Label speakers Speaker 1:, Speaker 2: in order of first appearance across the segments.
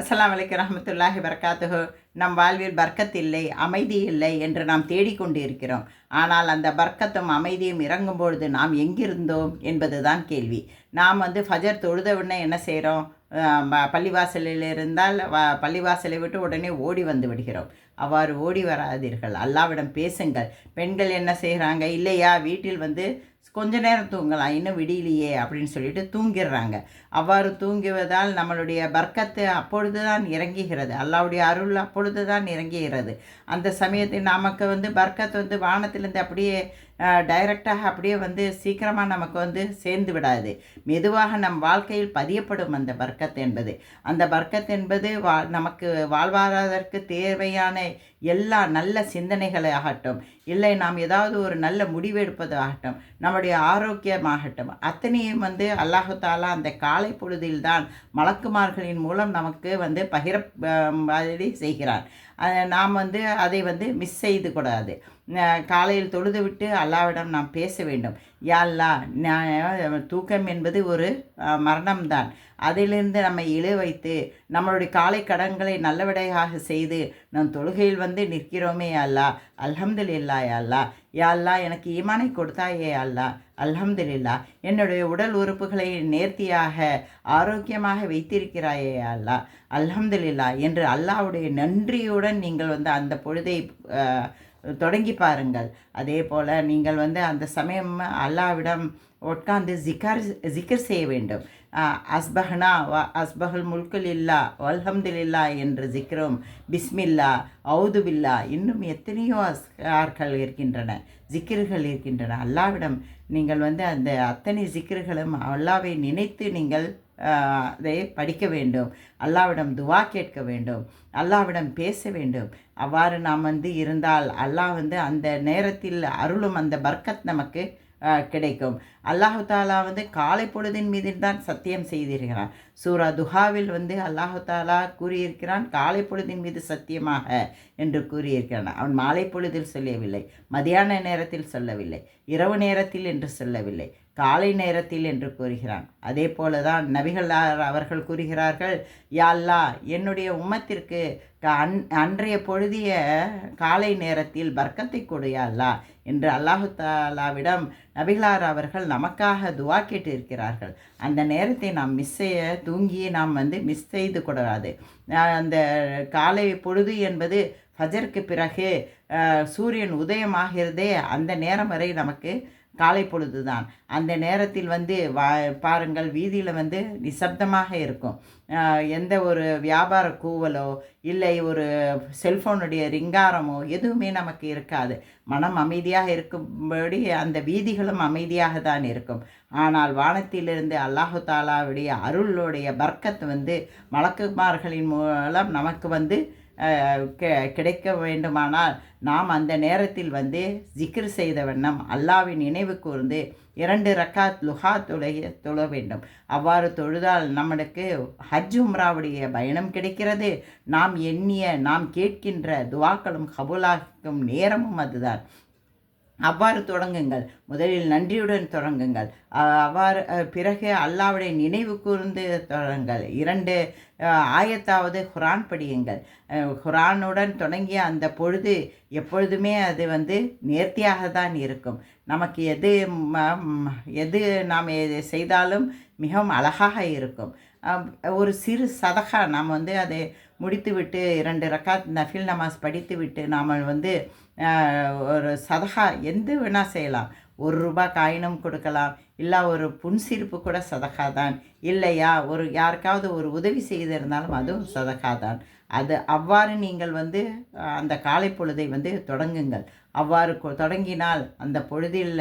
Speaker 1: அஸ்லாம் வலைக்கம் ரஹமத்துல்லாஹி வரகாத்துஹு நம் வாழ்வில் பர்க்கத் இல்லை அமைதி இல்லை என்று நாம் தேடிக்கொண்டு இருக்கிறோம் ஆனால் அந்த பர்க்கத்தும் அமைதியும் இறங்கும் பொழுது நாம் எங்கிருந்தோம் என்பதுதான் கேள்வி. நாம் வந்து ஃபஜர் தொழுத உடனே என்ன செய்கிறோம்? பள்ளிவாசலில் இருந்தால் வ பள்ளிவாசலை விட்டு உடனே ஓடி வந்து விடுகிறோம். அவ்வாறு ஓடி வராதீர்கள். அல்லாவிடம் பேசுங்கள். பெண்கள் என்ன செய்கிறாங்க? இல்லையா? வீட்டில் வந்து கொஞ்ச நேரம் தூங்கலாம். இன்னும் விடியலையே அப்படின்னு சொல்லிட்டு தூங்கிடுறாங்க. அவ்வாறு தூங்குவதால் நம்மளுடைய பர்க்கத்து அப்பொழுது தான் இறங்குகிறது. அல்லாவுடைய அருள் அப்பொழுது தான் இறங்குகிறது. அந்த சமயத்தில் நமக்கு வந்து பர்க்கத் வந்து வானத்திலேருந்து அப்படியே டைரக்டாக அப்படியே வந்து சீக்கிரமாக நமக்கு வந்து சேர்ந்து விடாது. மெதுவாக நம் வாழ்க்கையில் பதியப்படும் அந்த பர்க்கத் என்பது. அந்த பர்க்கத் என்பது வா நமக்கு வாழ்வாதாரத்திற்கு தேவையான எல்லா நல்ல சிந்தனைகளை ஆகட்டும் இல்லை நாம் ஏதாவது ஒரு நல்ல முடிவு எடுப்பது ஆகட்டும் நம்முடைய ஆரோக்கியமாகட்டும் அத்தனையும் வந்து அல்லாஹு தாலா அந்த காலை பொழுதில்தான் மலக்குமார்களின் மூலம் நமக்கு வந்து பகிர மாதிரி செய்கிறான் நாம் வந்து அதை வந்து மிஸ் செய்து கூடாது. காலையில் தொழுது விட்டு அல்லாவிடம் நாம் பேச வேண்டும். யாழ்லா தூக்கம் என்பது ஒரு மரணம்தான். அதிலிருந்து நம்மை இழு வைத்து நம்மளுடைய காலை கடன்களை நல்லவிடையாக செய்து நம் தொழுகையில் வந்து நிற்கிறோமே அல்லா அல்ஹம்துலில்லா அல்லா யாழ்லா எனக்கு ஈமானை கொடுத்தாயே அல்லா. அல்ஹம்துலில்லா என்னுடைய உடல் உறுப்புகளை நேர்த்தியாக ஆரோக்கியமாக வைத்திருக்கிறாயே அல்லா. அல்ஹம்துலில்லா என்று அல்லாவுடைய நன்றியுடன் நீங்கள் வந்து அந்த பொழுதை தொடங்கி பாருங்கள். அதே போல் நீங்கள் வந்து அந்த சமயம் அல்லாவிடம் உட்காந்து ஜிக்கர் ஜிக்கர் செய்ய வேண்டும். அஸ்பஹனா வ அஸ்பஹல் முல்குல் இல்லா வல்ஹம்துலில்லா என்று ஜிக்ரும் பிஸ்மில்லா ஔதுபில்லா இன்னும் எத்தனையோ அஸ்கார்கள் இருக்கின்றன ஜிக்கிர்கள் இருக்கின்றன. அல்லாவிடம் நீங்கள் வந்து அந்த அத்தனை ஜிக்கிர்களும் அல்லாவை நினைத்து நீங்கள் அதை படிக்க வேண்டும். அல்லாவிடம் துவா கேட்க வேண்டும். அல்லாவிடம் பேச வேண்டும். அவ்வாறு நாம் வந்து இருந்தால் அல்லாஹ் வந்து அந்த நேரத்தில் அருளும் அந்த பர்க்கத் நமக்கு கிடைக்கும். அல்லாஹு தாலா வந்து காலை பொழுதின் மீது தான் சத்தியம் செய்திருக்கிறான். சூரா துஹாவில் வந்து அல்லாஹு தாலா கூறியிருக்கிறான் காலை பொழுதின் மீது சத்தியமாக என்று கூறியிருக்கிறான். அவன் மாலை பொழுதில் சொல்லவில்லை மதியான நேரத்தில் சொல்லவில்லை இரவு நேரத்தில் என்று சொல்லவில்லை காலை நேரத்தில் என்று கூறுகிறான். அதே போல தான் நபிகள் அவர்கள் கூறுகிறார்கள் யாழ்லா என்னுடைய உம்மத்திற்கு அன் அன்றைய பொழுதிய காலை நேரத்தில் பர்க்கத்தை கொடுயால்லா என்று அல்லாஹு தாலாவிடம் நபிகளார் அவர்கள் நமக்காக துவா கேட்டு இருக்கிறார்கள் அந்த நேரத்தை நாம் மிஸ் செய்ய தூங்கி நாம் வந்து மிஸ் செய்து கூடாது அந்த காலை பொழுது என்பது ஃபஜருக்கு பிறகு சூரியன் உதயமாகிறதே அந்த நேரம் வரை நமக்கு காலை பொழுது தான் அந்த நேரத்தில் வந்து வா பாருங்கள் வீதியில் வந்து நிசப்தமாக இருக்கும். எந்த ஒரு வியாபார கூவலோ இல்லை ஒரு செல்ஃபோனுடைய ரிங்காரமோ எதுவுமே நமக்கு இருக்காது. மனம் அமைதியாக இருக்கும்படி அந்த வீதிகளும் அமைதியாக தான் இருக்கும். ஆனால் வானத்திலிருந்து அல்லாஹு தாலாவுடைய அருளுடைய பர்க்கத் வந்து மலக்குமார்களின் மூலம் நமக்கு வந்து கிடைக்க வேண்டுமானால் நாம் அந்த நேரத்தில் வந்து ஜிக்ர் செய்த வண்ணம் அல்லாவின் நினைவு கூர்ந்து இரண்டு ரக்காத் லுஹா தொலைய தொழ வேண்டும். அவ்வாறு தொழுதால் நம்மளுக்கு ஹஜ் உம்ராவுடைய பயணம் கிடைக்கிறது. நாம் எண்ணிய நாம் கேட்கின்ற துவாக்களும் கபூலாக்கும் நேரமும் அதுதான். அவ்வாறு தொடங்குங்கள். முதலில் நன்றியுடன் தொடங்குங்கள். அவ்வாறு பிறகு அல்லாவுடைய நினைவு கூர்ந்து தொடங்குங்கள். இரண்டு ஆயத்தாவது குரான் படியுங்கள். குரானுடன் தொடங்கிய அந்த பொழுது எப்பொழுதுமே அது வந்து நேர்த்தியாக தான் இருக்கும். நமக்கு எது எது நாம் செய்தாலும் மிகவும் அழகாக இருக்கும். ஒரு சிறு சதகா நாம் வந்து அதை முடித்துவிட்டு இரண்டு ரக்காத் நஃபில் நமாஸ் படித்துவிட்டு நாம் வந்து ஒரு சதகா எந்த வேணால் செய்யலாம். ஒரு ரூபா காயினும் கொடுக்கலாம். இல்லை ஒரு புன்சிரிப்பு கூட சதகா தான். இல்லையா ஒரு யாருக்காவது ஒரு உதவி செய்திருந்தாலும் அதுவும் சதகா தான். அது அவ்வாறு நீங்கள் வந்து அந்த காலை பொழுதை வந்து தொடங்குங்கள். அவ்வாறு தொடங்கினால் அந்த பொழுதில்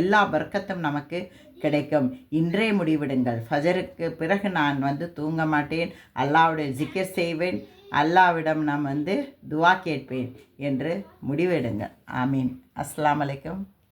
Speaker 1: எல்லா வர்க்கத்தும் நமக்கு கிடைக்கும். இன்றே முடிவிடுங்கள். ஃபஜருக்கு பிறகு நான் வந்து தூங்க மாட்டேன். அல்லாவுடைய ஜிக்கர் செய்வேன். அல்லாவிடம் நான் வந்து துவா கேட்பேன் என்று முடிவெடுங்கள். ஆமீன். அஸ்லாம் வலைக்கம்